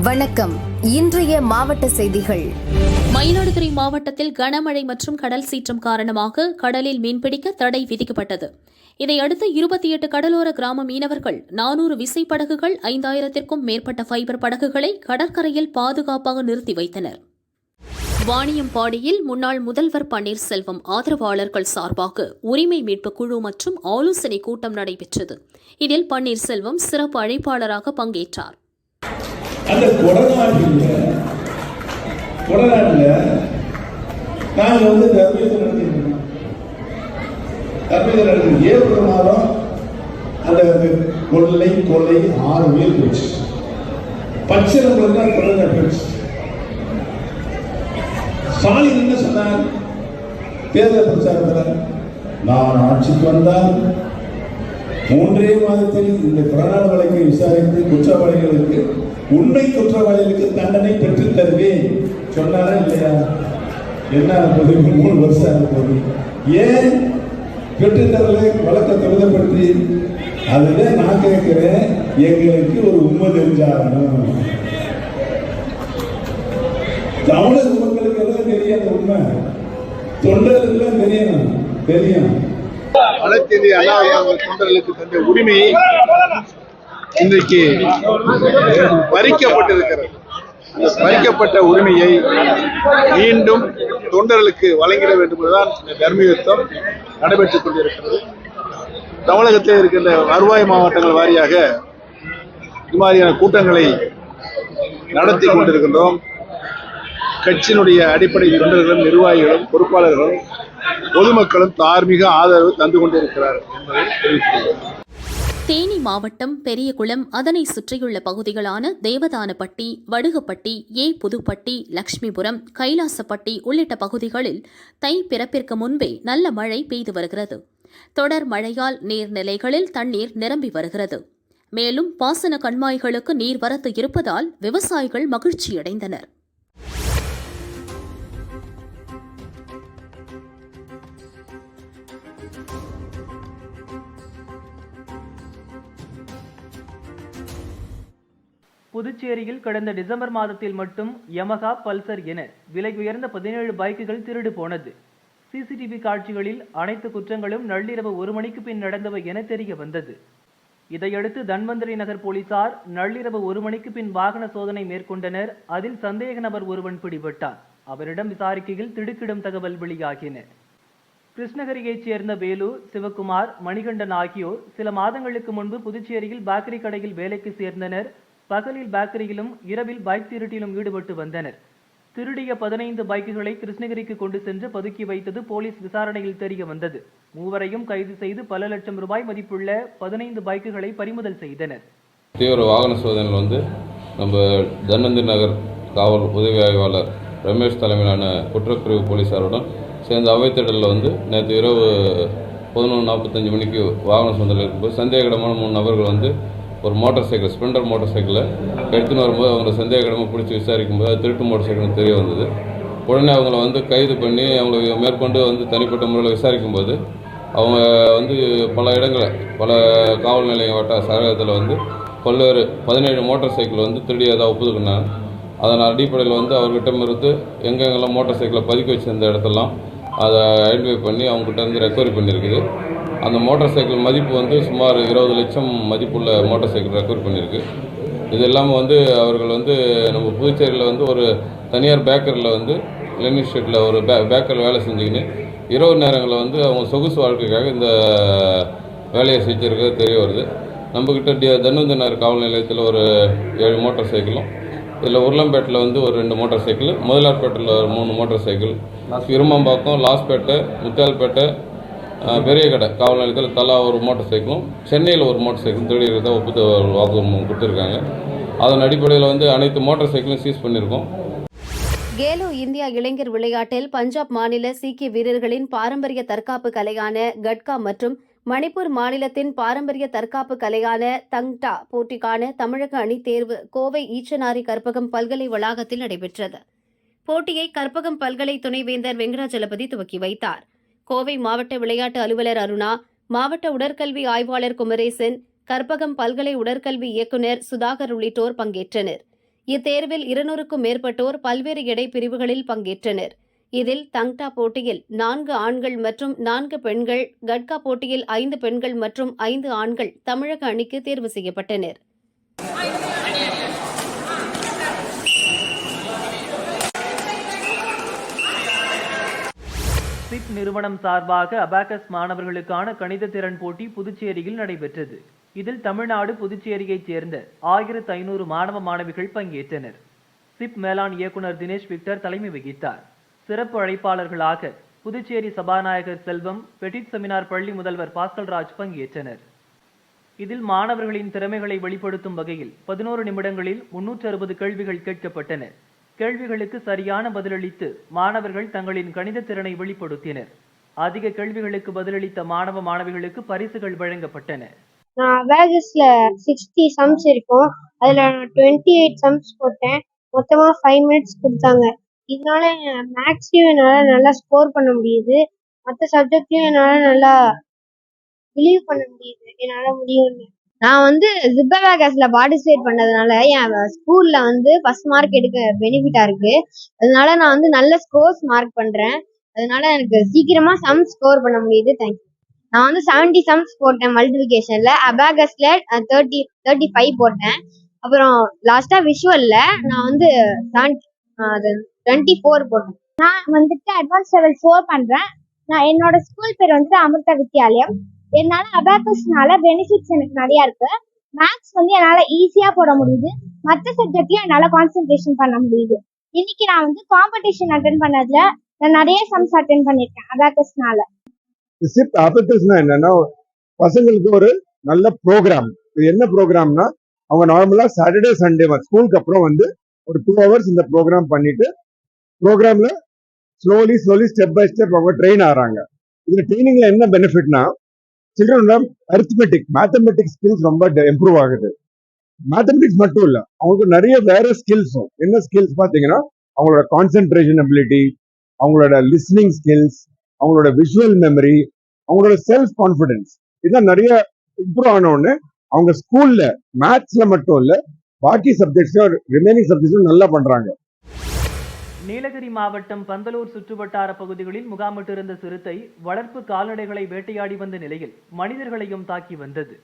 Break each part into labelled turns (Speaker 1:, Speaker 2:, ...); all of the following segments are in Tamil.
Speaker 1: வணக்கம். இன்றைய மாவட்ட செய்திகள்.
Speaker 2: மயிலாடுதுறை மாவட்டத்தில் கனமழை மற்றும் கடல் சீற்றம் காரணமாக கடலில் மீன்பிடிக்க தடை விதிக்கப்பட்டது. இதையடுத்து இருபத்தி எட்டு கடலோர கிராம மீனவர்கள் நானூறு விசைப்படகுகள் ஐந்தாயிரத்திற்கும் மேற்பட்ட ஃபைபர் படகுகளை கடற்கரையில் பாதுகாப்பாக நிறுத்தி வைத்தனர். வாணியம்பாடியில் முன்னாள் முதல்வர் பன்னீர்செல்வம் ஆதரவாளர்கள் சார்பாக உரிமை மீட்பு குழு மற்றும் ஆலோசனை கூட்டம் நடைபெற்றது. இதில் பன்னீர்செல்வம் சிறப்பு அழைப்பாளராக பங்கேற்றார்.
Speaker 3: அந்த கொடநாட்டில் கொடநாட்டில் நாங்கள் வந்து தர்மீதம் நடத்திருக்கோம் தர்மீதம் நடத்தி ஏப்ரல் மாதம் அந்த கொள்ளை கொலை ஆறு பேர் போச்சு. பச்சைங்களுக்கு தான் கொள்ளை போச்சு. ஸ்டாலின் என்ன சொன்னார்? தேர்தல் பிரச்சாரத்தில் நான் ஆட்சிக்கு வந்தால் மூன்றே மாதத்தில் இந்த கொரோனா வழக்கை விசாரித்து குற்றவாளிகளுக்கு உண்மை குற்றவாளிகளுக்கு தண்டனை பெற்று தருவேன். சொன்னாரா இல்லையா? என்ன போகுது மூணு வருஷம் ஆக போகுது. ஏன் பெற்றுத் தரல வழக்கை துரிதப்படுத்தி? அதுதான் நான் கேட்கிறேன். எங்களுக்கு ஒரு உண்மை தெரிஞ்சாகணும் தமிழக மக்களுக்கு எல்லாம் தெரியாது உண்மை. தொண்டர்களுக்கு தெரியணும் தெரியும்.
Speaker 4: அனைத்து தொண்டர்களுக்கு தந்த உரிமையை இன்றைக்கு பறிக்கப்பட்டிருக்கிறது. பறிக்கப்பட்ட உரிமையை மீண்டும் தொண்டர்களுக்கு வழங்கிட வேண்டும் என்றுதான் இந்த தர்மயுத்தம் நடைபெற்றுக் கொண்டிருக்கிறது. தமிழகத்தில் இருக்கின்ற வருவாய் மாவட்டங்கள் வாரியாக இது மாதிரியான கூட்டங்களை நடத்தி கொண்டிருக்கின்றோம். கட்சியினுடைய அடிப்படை தொண்டர்களும் நிர்வாகிகளும் பொறுப்பாளர்களும் பொதுமக்களும் தார்மீக ஆதரவு தந்து கொண்டிருக்கிறார் என்பதை தெரிவித்துள்ளேன்
Speaker 2: தேனி மாவட்டம் பெரியகுளம் அதனை சுற்றியுள்ள பகுதிகளான தேவதானப்பட்டி வடுகப்பட்டி ஏ புதுப்பட்டி லட்சுமிபுரம் கைலாசப்பட்டி உள்ளிட்ட பகுதிகளில் தை பிறப்பிற்கு முன்பே நல்ல மழை பெய்து வருகிறது. தொடர் மழையால் நீர்நிலைகளில் தண்ணீர் நிரம்பி வருகிறது. மேலும் பாசன கண்மாய்களுக்கு நீர்வரத்து இருப்பதால் விவசாயிகள் மகிழ்ச்சியடைந்தனர்.
Speaker 5: புதுச்சேரியில் கடந்த டிசம்பர் மாதத்தில் மட்டும் யமகா பல்சர் என விலை உயர்ந்த பதினேழு பைக்குகள் திருடு போனது. சிசிடிவி காட்சிகளில் அனைத்து குற்றங்களும் நள்ளிரவு ஒரு மணிக்கு பின் நடந்தவை என தெரிய வந்தது. இதையடுத்து தன்வந்தரி நகர் போலீசார் நள்ளிரவு ஒரு மணிக்கு பின் வாகன சோதனை மேற்கொண்டனர். அதில் சந்தேக நபர் ஒருவன் பிடிபட்டான். அவரிடம் விசாரிக்கையில் திடுக்கிடும் தகவல் வெளியாகின. கிருஷ்ணகிரியைச் சேர்ந்த வேலு சிவகுமார் மணிகண்டன் ஆகியோர் சில மாதங்களுக்கு முன்பு புதுச்சேரியில் பேக்கரி கடையில் வேலைக்கு சேர்ந்தனர். பகலில் பேக்கரியிலும் இரவில் பைக் திருட்டிலும் ஈடுபட்டு வந்தனர். திருடிய பதினைந்து பைக்குகளை கிருஷ்ணகிரிக்கு கொண்டு சென்று பதுக்கி வைத்தது போலீஸ் விசாரணையில் தெரிய வந்தது. மூவரையும் கைது செய்து பல லட்சம் ரூபாய் மதிப்புள்ள பதினைந்து பைக்குகளை பறிமுதல் செய்தனர்.
Speaker 6: தீவிர வாகன சோதனையில் வந்து நம்ம தன்வந்தி நகர் காவல் உதவி ஆய்வாளர் ரமேஷ் தலைமையிலான குற்றப்பிரிவு போலீசாருடன் சேர்ந்த அவைத்தேடலில் வந்து நேற்று இரவு பதினொன்று நாற்பத்தஞ்சு மணிக்கு வாகன சோதனை இருக்கும்போது சந்தேகமான மூணு நபர்கள் வந்து ஒரு மோட்டார் சைக்கிள் ஸ்ப்ளெண்டர் மோட்டார் சைக்கிளை எடுத்துன்னு வரும்போது அவங்களை சந்தேகமாக பிடிச்சி விசாரிக்கும் அது திருட்டு மோட்டார் சைக்கிள்னு தெரிய வந்தது. உடனே அவங்கள வந்து கைது பண்ணி அவங்களை மேற்கொண்டு வந்து தனிப்பட்ட முறையில் விசாரிக்கும்போது அவங்க வந்து பல இடங்களில் பல காவல் நிலைய வட்ட சரகத்தில் வந்து பல்வேறு பதினேழு மோட்டார் சைக்கிள் வந்து திருடியதாக ஒப்புதுக்குனாங்க அதன் அடிப்படையில் வந்து அவர்கிட்ட இருந்து எங்கெங்கெல்லாம் மோட்டார் சைக்கிளை பதுக்கி வச்சிருந்த இடத்தெல்லாம் அதை ஐடென்டிஃபை பண்ணி அவங்ககிட்ட இருந்து ரெக்கவரி பண்ணியிருக்குது. அந்த மோட்டார் சைக்கிள் மதிப்பு வந்து சுமார் இருபது லட்சம் மதிப்புள்ள மோட்டார் சைக்கிள் ரெக்கவரி பண்ணியிருக்கு. இது இல்லாமல் வந்து அவர்கள் வந்து நம்ம புதுச்சேரியில் வந்து ஒரு தனியார் பேக்கரியில் வந்து லெனின் ஸ்ட்ரீட்டில் ஒரு பே பேக்கரில் வேலை செஞ்சுக்கின்னு இரவு நேரங்களில் வந்து அவங்க சொகுசு வாழ்க்கைக்காக இந்த வேலையை செஞ்சுருக்கிறது தெரிய வருது. நம்மக்கிட்ட டி தன்வந்தி நகர் காவல் நிலையத்தில் ஒரு ஏழு மோட்டார் சைக்கிளும் இதில் உருளம்பேட்டில் வந்து ஒரு ரெண்டு மோட்டார் சைக்கிள் முதலார்பேட்டில் ஒரு மூணு மோட்டார் சைக்கிள் இருமம்பாக்கம் லாஸ்பேட்டை முத்தியால்பேட்டை பெரிய கடை. காவல் நிலையத்தில் தலா ஒரு மோட்டர் சைக்கிளும் சென்னையில் ஒரு மோட்டர் சைக்கிள் திருடிக்கிறதா ஒப்புத்த வாக்குமூலம் கொடுத்துருக்காங்க. அதன் அடிப்படையில் வந்து அனைத்து மோட்டார் சைக்கிளும் சீஸ் பண்ணியிருக்கோம்.
Speaker 1: கேலோ இந்தியா இளைஞர் விளையாட்டில் பஞ்சாப் மாநில சீக்கிய வீரர்களின் பாரம்பரிய தற்காப்பு கலையான கட்கா மற்றும் மணிப்பூர் மாநிலத்தின் பாரம்பரிய தற்காப்பு கலையான தங்டா போட்டிக்கான தமிழக அணி தேர்வு கோவை ஈச்சனாரி கற்பகம் பல்கலை வளாகத்தில் நடைபெற்றது. போட்டியை கற்பகம் பல்கலை துணைவேந்தர் வெங்கடாஜலபதி துவக்கி வைத்தார். கோவை மாவட்ட விளையாட்டு அலுவலர் அருணா மாவட்ட உடற்கல்வி ஆய்வாளர் குமரேசன் கற்பகம் பல்கலை உடற்கல்வி இயக்குநர் சுதாகர் உள்ளிட்டோர் பங்கேற்றனர். இத்தேர்வில் இருநூறுக்கும் மேற்பட்டோர் பல்வேறு எடை பிரிவுகளில் பங்கேற்றனர். இதில் தங்டா போட்டியில் நான்கு ஆண்கள் மற்றும் நான்கு பெண்கள் கட்கா போட்டியில் ஐந்து பெண்கள் மற்றும் ஐந்து ஆண்கள் தமிழக அணிக்கு தேர்வு செய்யப்பட்டனர்.
Speaker 5: சிட் நிறுவனம் சார்பாக அபாகஸ் மாணவர்களுக்கான கணித திறன் போட்டி புதுச்சேரியில் நடைபெற்றது. இதில் தமிழ்நாடு புதுச்சேரியைச் சேர்ந்த ஆயிரத்து ஐநூறு மாணவ மாணவிகள் பங்கேற்றனர். சிப் மேலாண் இயக்குனர் தினேஷ் விக்டர் தலைமை வகித்தார். சிறப்பு அழைப்பாளர்களாக புதுச்சேரி சபாநாயகர் செல்வம் பெட்டிட் செமினார் பள்ளி முதல்வர் பாஸ்கல் ராஜ் பங்கேற்றனர். இதில் மாணவர்களின் திறமைகளை வெளிப்படுத்தும் வகையில் பதினோரு நிமிடங்களில் முன்னூற்று அறுபது கேள்விகள் கேட்கப்பட்டன. கேள்விகளுக்கு சரியான பதிலளித்து மாணவர்கள் தங்களின் கணித திறனை வெளிப்படுத்தினர். அதிக கேள்விகளுக்கு பதிலளித்த மாணவ மாணவிகளுக்கு பரிசுகள் வழங்கப்பட்டன.
Speaker 7: நான் வேகஸ்ல சிக்ஸ்டி சம்ஸ் இருக்கும். அதுல நான் டுவெண்ட்டி எயிட் சம்ஸ் போட்டேன். மொத்தமா ஃபைவ் மினிட்ஸ் கொடுத்தாங்க. இதனால மேக்ஸ்லயும் என்னால நல்லா ஸ்கோர் பண்ண முடியுது. மற்ற சப்ஜெக்ட்லயும் என்னால நல்லா பிலீவ் பண்ண முடியுது. என்னால முடியும்னு. நான் வந்து ஜிப்பர் பார்ட்டிசிபேட் பண்ணதுனால என் ஸ்கூல்ல வந்து ஃபர்ஸ்ட் மார்க் எடுக்க பெனிஃபிட்டா இருக்கு. அதனால நான் வந்து நல்ல ஸ்கோர்ஸ் மார்க் பண்றேன். அதனால எனக்கு சீக்கிரமா சம் ஸ்கோர் பண்ண முடியுது. தேங்க்யூ நான் வந்து செவன்டி சம்ஸ் போட்டேன் மல்டிபிகேஷன்ல அபாகஸ்ல தேர்ட்டி தேர்ட்டி ஃபைவ் போட்டேன். அப்புறம் லாஸ்டா விஷுவல்ல நான் வந்து டுவெண்ட்டி ஃபோர் போட்டேன். நான் வந்துட்டு அட்வான்ஸ் லெவல் ஃபோர் பண்றேன். நான் என்னோட ஸ்கூல் பேர் வந்துட்டு அமிர்த வித்யாலயம். என்னால அபாக்கஸ்னால பெனிஃபிட்ஸ் எனக்கு நிறைய இருக்கு. மேக்ஸ் வந்து என்னால ஈஸியா போட முடியுது. மற்ற சப்ஜெக்ட்லயும் என்னால கான்சென்ட்ரேஷன் பண்ண முடியுது. இன்னைக்கு நான் வந்து காம்படிஷன் அட்டன் பண்ணதுல நான் நிறைய சம்ஸ் அட்டன் பண்ணிருக்கேன் அபாக்கஸ்னால
Speaker 8: சிப் அபத்தஸ்னா என்னன்னா பசங்களுக்கு ஒரு நல்ல ப்ரோக்ராம் இது என்ன ப்ரோக்ராம்னா அவங்க நார்மலா சாட்டர்டே சண்டே ஸ்கூலுக்கு அப்புறம் வந்து ஒரு டூ ஹவர்ஸ் இந்த ப்ரோக்ராம் பண்ணிட்டு ப்ரோக்ராம்ல slowly slowly step by step அவங்க ட்ரெயின் ஆகிறாங்க. இதுல ட்ரைனிங்ல என்ன பெனிஃபிட்னா சில்ட்ரனோட அரித்மெட்டிக் மேத்தமெட்டிக்ஸ் ஸ்கில்ஸ் ரொம்ப இம்ப்ரூவ் ஆகுது. மேத்தமெட்டிக்ஸ் மட்டும் இல்ல அவங்களுக்கு நிறைய வேற ஸ்கில்ஸும் என்ன ஸ்கில்ஸ் பாத்தீங்கன்னா அவங்களோட கான்சென்ட்ரேஷன் அபிலிட்டி அவங்களோட லிஸ்னிங் ஸ்கில்ஸ் அவங்களோட விஷுவல் மெமரி அவங்களோட செல்ஃப் கான்ஃபிடன்ஸ் இதெல்லாம் நிறைய இம்ப்ரூவ் ஆன உடனே அவங்க ஸ்கூல்ல மேத்ஸ்ல மட்டும் இல்ல பாக்கி சப்ஜெக்ட்ஸும் ரிமைனிங் சப்ஜெக்ட்ஸும் நல்லா பண்றாங்க.
Speaker 5: நீலகிரி மாவட்டம் பந்தலூர் சுற்றுவட்டார பகுதிகளில் முகாமிட்டிருந்த சிறுத்தை வளர்ப்பு கால்நடைகளை வேட்டையாடி வந்த நிலையில் மனிதர்களையும் தாக்கி வந்தது.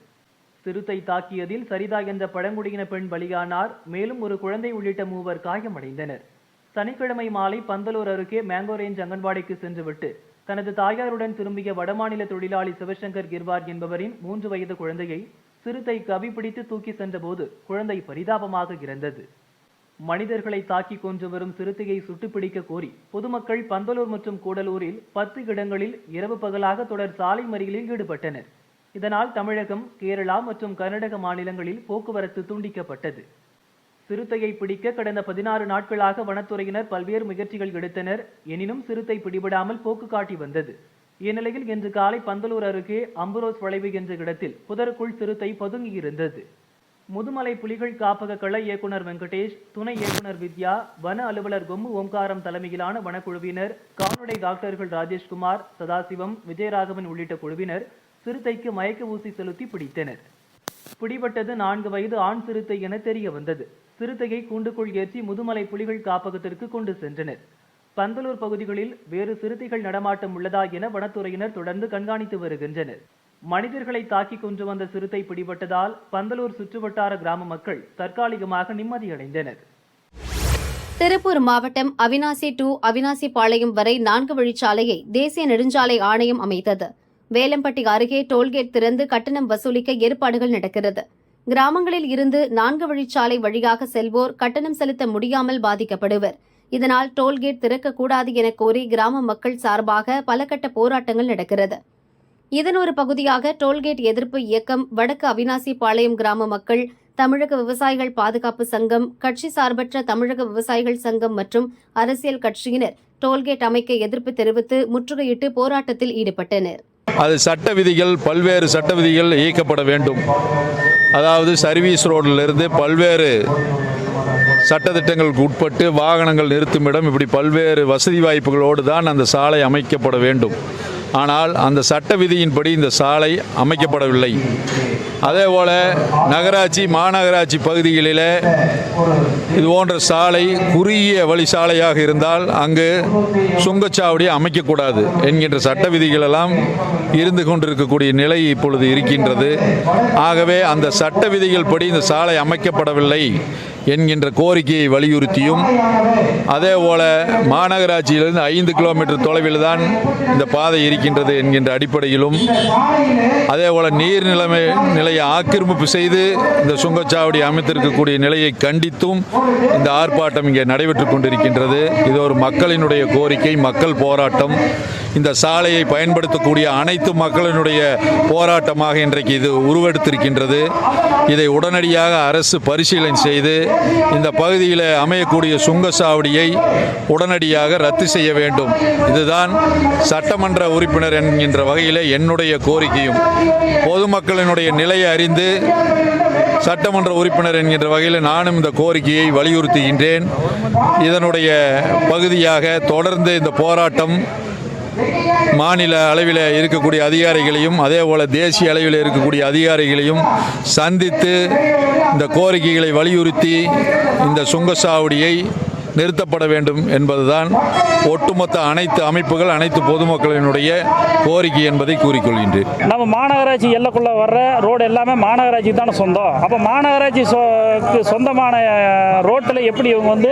Speaker 5: சிறுத்தை தாக்கியதில் சரிதா என்ற பழங்குடியின பெண் பலியானார். மேலும் ஒரு குழந்தை உள்ளிட்ட மூவர் காயமடைந்தனர். சனிக்கிழமை மாலை பந்தலூர் அருகே மேங்கோ ரேஞ்ச் அங்கன்வாடிக்கு சென்றுவிட்டு தனது தாயாருடன் திரும்பிய வடமாநில தொழிலாளி சிவசங்கர் கிர்வார் என்பவரின் மூன்று வயது குழந்தையை சிறுத்தை கவி பிடித்து தூக்கி சென்றபோது குழந்தை பரிதாபமாக இறந்தது. மனிதர்களை தாக்கி கொன்று வரும் சிறுத்தையை சுட்டுப்பிடிக்க கோரி பொதுமக்கள் பந்தலூர் மற்றும் கூடலூரில் பத்து இடங்களில் இரவு பகலாக தொடர் சாலை மறியலில் ஈடுபட்டனர். இதனால் தமிழகம் கேரளா மற்றும் கர்நாடக மாநிலங்களில் போக்குவரத்து துண்டிக்கப்பட்டது. சிறுத்தையை பிடிக்க கடந்த பதினாறு நாட்களாக வனத்துறையினர் பல்வேறு முயற்சிகள் எடுத்தனர். எனினும் சிறுத்தை பிடிபடாமல் போக்கு காட்டி வந்தது. இந்நிலையில் இன்று காலை பந்தலூர் அருகே அம்புரோஸ் வளைவு என்ற இடத்தில் புதருக்குள் சிறுத்தை பதுங்கியிருந்தது. முதுமலை புலிகள் காப்பக கள இயக்குனர் வெங்கடேஷ் துணை இயக்குனர் வித்யா வன அலுவலர் கொம்மு ஓம்காரம் தலைமையிலான வனக்குழுவினர் கால்நடை டாக்டர்கள் ராஜேஷ்குமார் சதாசிவம் விஜயராகவன் உள்ளிட்ட குழுவினர் சிறுத்தைக்கு மயக்க ஊசி செலுத்தி பிடித்தனர். பிடிபட்டது நான்கு வயது ஆண் சிறுத்தை என தெரிய வந்தது சிறுத்தையை கூண்டுக்குள் ஏற்றி முதுமலை புலிகள் காப்பகத்திற்கு கொண்டு சென்றனர். பந்தலூர் பகுதிகளில் வேறு சிறுத்தைகள் நடமாட்டம் உள்ளதா என வனத்துறையினர் தொடர்ந்து கண்காணித்து வருகின்றனர். மனிதர்களை தாக்கி கொண்டு வந்த சிறுத்தை பிடிபட்டதால் பந்தலூர் சுற்றுவட்டார கிராம மக்கள் தற்காலிகமாக நிம்மதியடைந்தனர்.
Speaker 1: திருப்பூர் மாவட்டம் அவினாசி டு அவினாசி பாளையம் வரை நான்கு வழிச்சாலையை தேசிய நெடுஞ்சாலை ஆணையம் அமைத்தது. வேலம்பட்டி அருகே டோல்கேட் திறந்து கட்டணம் வசூலிக்க ஏற்பாடுகள் நடக்கிறது. கிராமங்களில் இருந்து நான்கு வழிச்சாலை வழியாக செல்வோர் கட்டணம் செலுத்த முடியாமல் பாதிக்கப்படுவர். இதனால் டோல்கேட் திறக்கக்கூடாது என கோரி கிராம மக்கள் சார்பாக பல கட்ட போராட்டங்கள் நடக்கிறது. இதன் ஒரு பகுதியாக டோல்கேட் எதிர்ப்பு இயக்கம் வடக்கு அவினாசி பாளையம் கிராம மக்கள் தமிழக விவசாயிகள் பாதுகாப்பு சங்கம் கட்சி சார்பற்ற தமிழக விவசாயிகள் சங்கம் மற்றும் அரசியல் கட்சியினர் டோல்கேட் அமைக்க எதிர்ப்பு தெரிவித்து முற்றுகையிட்டு போராட்டத்தில் ஈடுபட்டனர்.
Speaker 9: அது சட்ட விதிகள் பல்வேறு சட்ட விதிகள் இயக்கப்பட வேண்டும். அதாவது சர்வீஸ் ரோடிலிருந்து பல்வேறு சட்டத்திட்டங்களுக்கு உட்பட்டு வாகனங்கள் நிறுத்தும் இடம் இப்படி பல்வேறு வசதி வாய்ப்புகளோடு தான் அந்த சாலை அமைக்கப்பட வேண்டும். ஆனால் அந்த சட்ட விதியின்படி இந்த சாலை அமைக்கப்படவில்லை. அதேபோல் நகராட்சி மாநகராட்சி பகுதிகளில் இது போன்ற சாலை குறுகிய வழி சாலையாக இருந்தால் அங்கு சுங்கச்சாவடி அமைக்கக்கூடாது என்கின்ற சட்ட விதிகளெல்லாம் இருந்து கொண்டிருக்கக்கூடிய நிலை இப்பொழுது இருக்கின்றது. ஆகவே அந்த சட்ட விதிகள் படி இந்த சாலை அமைக்கப்படவில்லை. என்கின்ற கோரிக்கையை வலியுறுத்தியும் அதே போல மாநகராட்சியிலிருந்து ஐந்து கிலோமீட்டர் தொலைவில் தான் இந்த பாதை இருக்கின்றது என்கின்ற அடிப்படையிலும் அதே போல நீர் நிலைமை நிலையை ஆக்கிரமிப்பு செய்து இந்த சுங்கச்சாவடி அமைத்திருக்கக்கூடிய நிலையை கண்டித்தும் இந்த ஆர்ப்பாட்டம் இங்கே நடைபெற்று கொண்டிருக்கின்றது. இது ஒரு மக்களினுடைய கோரிக்கை மக்கள் போராட்டம். இந்த சாலையை பயன்படுத்தக்கூடிய அனைத்து மக்களினுடைய போராட்டமாக இன்றைக்கு இது உருவெடுத்திருக்கின்றது. இதை உடனடியாக அரசு பரிசீலனை செய்து இந்த பகுதியில் அமையக்கூடிய சுங்கச்சாவடியை உடனடியாக ரத்து செய்ய வேண்டும். இதுதான் சட்டமன்ற உறுப்பினர் என்கின்ற வகையில் என்னுடைய கோரிக்கையும். பொதுமக்களினுடைய நிலையை அறிந்து சட்டமன்ற உறுப்பினர் என்கின்ற வகையில் நானும் இந்த கோரிக்கையை வலியுறுத்துகின்றேன். இதனுடைய பகுதியாக தொடர்ந்து இந்த போராட்டம் மாநில அளவில் இருக்கக்கூடிய அதிகாரிகளையும் அதே போல் தேசிய அளவில் இருக்கக்கூடிய அதிகாரிகளையும் சந்தித்து இந்த கோரிக்கைகளை வலியுறுத்தி இந்த சுங்கச்சாவடியை நிறுத்தப்பட வேண்டும் என்பதுதான் ஒட்டுமொத்த அனைத்து அமைப்புகள் அனைத்து பொதுமக்களினுடைய கோரிக்கை என்பதை கூறிக்கொள்கின்றேன்.
Speaker 10: நம்ம மாநகராட்சி எல்லைக்குள்ளே வர்ற ரோடு எல்லாமே மாநகராட்சி தானே சொந்தம். அப்போ மாநகராட்சி சொ சொந்தமான ரோட்டில் எப்படி இவங்க வந்து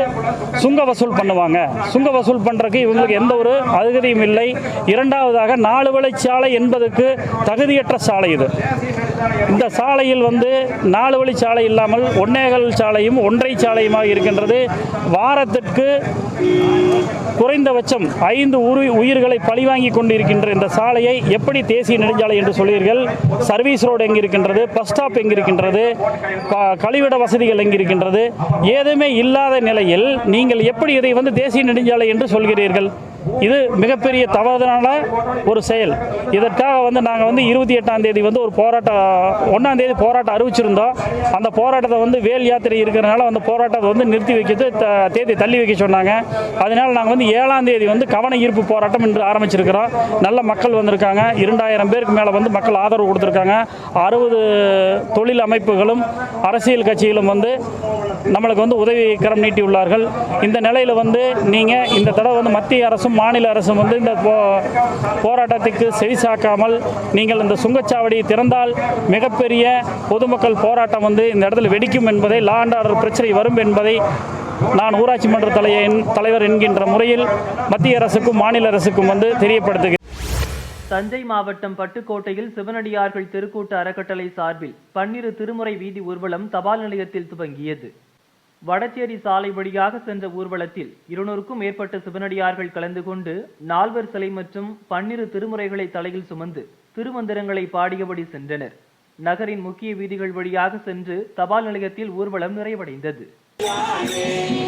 Speaker 10: சுங்க வசூல் பண்ணுவாங்க? சுங்க வசூல் பண்ணுறதுக்கு இவங்களுக்கு எந்த ஒரு அருகதையும் இல்லை. இரண்டாவதாக நாலு வழிச்சாலை என்பதற்கு தகுதியற்ற சாலை இது. இந்த சாலையில் வந்து நாலு வழிச்சாலை இல்லாமல் ஒன்னேகல் சாலையும் ஒன்றை சாலையுமாக இருக்கின்றது. வாரத்திற்கு குறைந்தபட்சம் ஐந்து உரு உயிர்களை பழிவாங்கி கொண்டிருக்கின்ற இந்த சாலையை எப்படி தேசிய நெடுஞ்சாலை என்று சொல்வீர்கள்? சர்வீஸ் ரோடு எங்கே இருக்கின்றது? பஸ் ஸ்டாப் எங்கே இருக்கின்றது? கழிவிட வசதிகள் எங்கே இருக்கின்றது? ஏதுமே இல்லாத நிலையில் நீங்கள் எப்படி இதை வந்து தேசிய நெடுஞ்சாலை என்று சொல்கிறீர்கள்? இது மிகப்பெரிய தவறுதலான ஒரு செயல். இதற்காக வந்து நாங்கள் வந்து இருபத்தி எட்டாம் தேதி வந்து ஒரு போராட்டம் ஒன்றாம் தேதி போராட்டம் அறிவிச்சிருந்தோம். அந்த போராட்டத்தை வந்து வேல் யாத்திரை இருக்கிறனால அந்த போராட்டத்தை வந்து நிறுத்தி வைக்கிறது த- தேதி தள்ளி வைக்க சொன்னாங்க. அதனால் நாங்கள் வந்து ஏழாம் தேதி வந்து கவன ஈர்ப்பு போராட்டம் என்று ஆரம்பிச்சிருக்கிறோம். நல்ல மக்கள் வந்திருக்காங்க. இரண்டாயிரம் பேருக்கு மேலே வந்து மக்கள் ஆதரவு கொடுத்துருக்காங்க. அறுபது தொழில் அமைப்புகளும் அரசியல் கட்சிகளும் வந்து நம்மளுக்கு வந்து உதவி கரம் நீட்டியுள்ளார்கள். இந்த நிலையில் வந்து நீங்கள் இந்த தடவை வந்து மத்திய அரசும் மாநில அரசும் வந்து இந்த போ போராட்டத்துக்கு செவிசாக்காமல் நீங்கள் இந்த சுங்கச்சாவடியை திறந்தால் மிகப்பெரிய பொதுமக்கள் போராட்டம் வந்து இந்த இடத்துல வெடிக்கும் என்பதை லா அண்ட் ஆர்டர் பிரச்சனை வரும் என்பதை நான் ஊராட்சி மன்ற தலையின் தலைவர் என்கின்ற முறையில் மத்திய அரசுக்கும் மாநில அரசுக்கும் வந்து தெரியப்படுத்துகிறேன்.
Speaker 5: தஞ்சை மாவட்டம் பட்டுக்கோட்டையில் சிவனடியார்கள் திருக்கூட்ட அறக்கட்டளை சார்பில் பன்னிரு திருமுறை வீதி ஊர்வலம் தபால் நிலையத்தில் துவங்கியது. வடச்சேரி சாலை வழியாக சென்ற ஊர்வலத்தில் இருநூறுக்கும் மேற்பட்ட சிவனடியார்கள் கலந்து கொண்டு நால்வர் சிலை மற்றும் பன்னிரு திருமுறைகளை தலையில் சுமந்து திருமந்திரங்களை பாடியபடி சென்றனர். நகரின் முக்கிய வீதிகள் வழியாக சென்று தபால் நிலையத்தில் ஊர்வலம் நிறைவடைந்தது.
Speaker 2: தேனி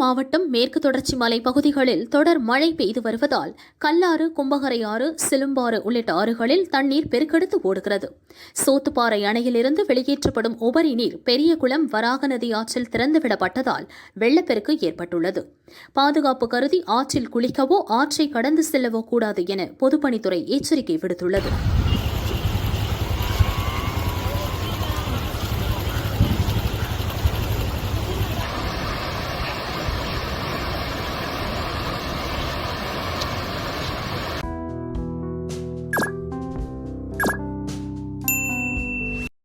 Speaker 2: மாவட்டம் மேற்கு தொடர்ச்சி மலை பகுதிகளில் தொடர் மழை பெய்து வருவதால் கல்லாறு கும்பகரை ஆறு சிலும்பாறு உள்ளிட்ட ஆறுகளில் தண்ணீர் பெருக்கெடுத்து ஓடுகிறது. சோத்துப்பாறை அணையிலிருந்து வெளியேற்றப்படும் உபரி நீர் பெரியகுளம் வராக நதி ஆற்றில் திறந்துவிடப்பட்டதால் வெள்ளப்பெருக்கு ஏற்பட்டுள்ளது. பாதுகாப்பு கருதி ஆற்றில் குளிக்கவோ ஆற்றை கடந்து செல்லவோ கூடாது என பொதுப்பணித்துறை எச்சரிக்கை விடுத்துள்ளது.